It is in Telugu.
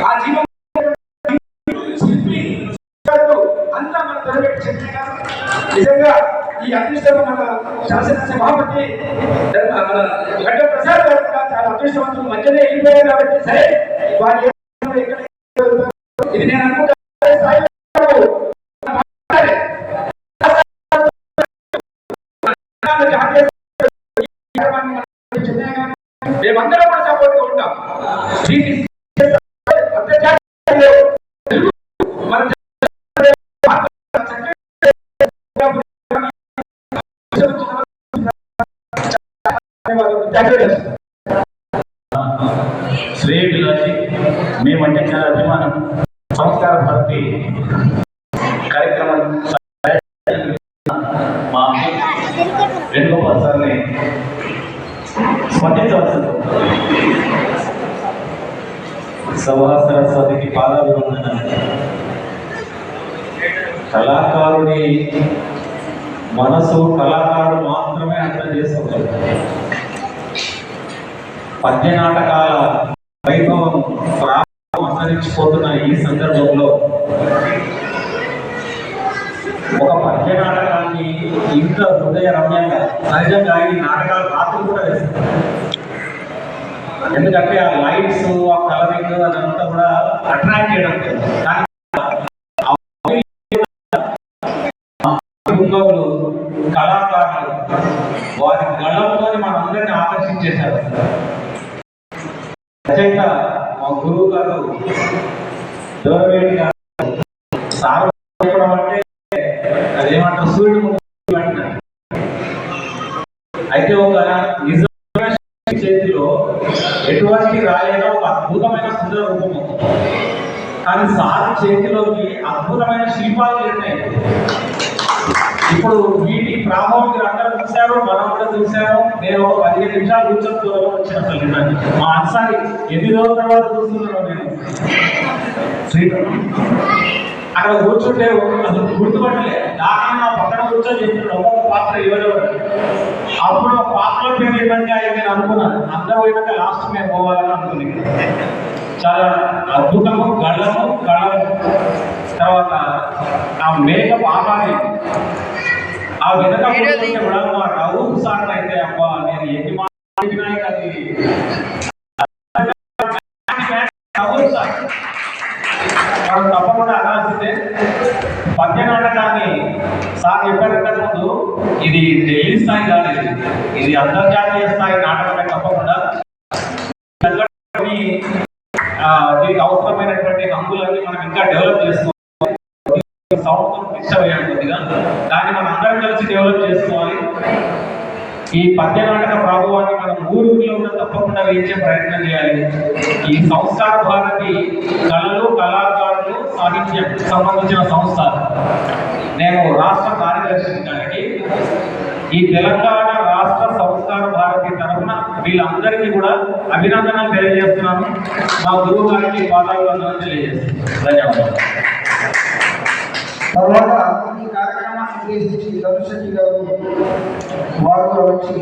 ఆ జీవం శిల్పి అంతా మన తరబెట్టి చెప్పిన నిజంగా ఈ అదృష్టం మన శాసనసభాపతి మన గడ్డ ప్రసాద్ గారు కూడా చాలా అదృష్టవంతులు. మధ్యనే వెళ్ళిపోయారు కాబట్టి సరే వారి ఇది నేను అనుకుంటా మేమందరం కూడా సపోర్ట్ ఉంటాం దీనికి మేమంటే చాలా అభిమానం. సంస్కార భారతి కార్యక్రమం మా వేణుగోపాల్ సార్ని స్మరించవలసింది సభా సరస్వతికి పాదాభివందన కళాకారుడి మనసు కళాకారుడు మాత్రమే అర్థం చేసుకోగలరు పద్య నాటకాల వైభవం అంతరించిపోతున్న ఈ సందర్భంలో ఒక పద్య నాటకాన్ని ఇంత హృదయ రమ్యంగా సహజంగా ఈ నాటకాలు రాత్రి కూడా వేస్తారు ఎందుకంటే ఆ లైట్స్ ఆ కలరింగ్ అదంతా కూడా అట్రాక్ట్ చేయడం లేదు. కళాకారులు వారి గళంతో మనందరిని ఆకర్షించేశారు రచయిత మా గురువు గారు దూరవేణి గారు సార్ చెప్పడం అంటే అదేమంటారు సూర్యుడు అయితే ఒక నిజం చేతిలో ఎటువంటి రాయైనా ఒక అద్భుతమైన సుందర రూపం కానీ సార్ చేతిలోకి అద్భుతమైన శిల్పాలు ఉన్నాయి ఇప్పుడు వీటి ప్రభావం మీరు అందరూ చూశారు మనం కూడా చూశాము. నేను ఒక పదిహేను నిమిషాలు కూర్చొని దూరం వచ్చిన అసలు మా అన్సారి ఎన్ని రోజుల తర్వాత చూస్తున్నాను నేను. శ్రీధర్. అక్కడ కూర్చుంటే అసలు గుర్తుపట్టలే. దాని నా పక్కన కూర్చొని చెప్తున్నాడు. ఒక్కొక్క పాత్ర ఎవరెవరు అప్పుడు ఆ పాత్ర పేరు ఏంటంటే ఆయన నేను అనుకున్నాను. అందరూ పోయినాక లాస్ట్ మేము పోవాలని అనుకున్నాను. చాలా అద్భుతము గళ్ళము కళము. తర్వాత ఆ మేకప్ ఆకారం ఆ వెనక కూడా మా రఘు సార్ అయితే అబ్బా నేను ఎన్ని ఇక అది రఘు సార్ మనం చూస్తే పద్య నాటకాన్ని సార్ చెప్పారు ముందు ఇది ఢిల్లీ స్థాయి కాలేదు ఇది. అంతర్జాతీయ స్థాయి నాటకమే తప్పకుండా. దీనికి అవసరమైనటువంటి హంగులన్నీ మనం ఇంకా డెవలప్ చేసుకోవాలి. సౌండ్ డిస్టర్బ్ అయ్యాడు కొద్దిగా. దాన్ని మనం అందరం కలిసి డెవలప్ చేసుకోవాలి. ఈ పద్య నాటక ప్రభావాన్ని మనం ఊరులో ఉన్న తప్పకుండా వేయించే ప్రయత్నం చేయాలి. ఈ సంస్కార భారతి కళలు కళాకారులు సాహిత్యం సంబంధించిన సంస్థ. నేను రాష్ట్ర కార్యదర్శి గారికి ఈ తెలంగాణ రాష్ట్ర సంస్కార భారతి తరఫున వీళ్ళందరికీ కూడా అభినందనలు తెలియజేస్తున్నాను. మా గురువు గారికి పాదాభివందనలు తెలియజేస్తున్నాను. ధన్యవాదాలు. తర్వాత ఈ కార్యక్రమాన్ని ఉద్దేశించి గారు వారు వచ్చి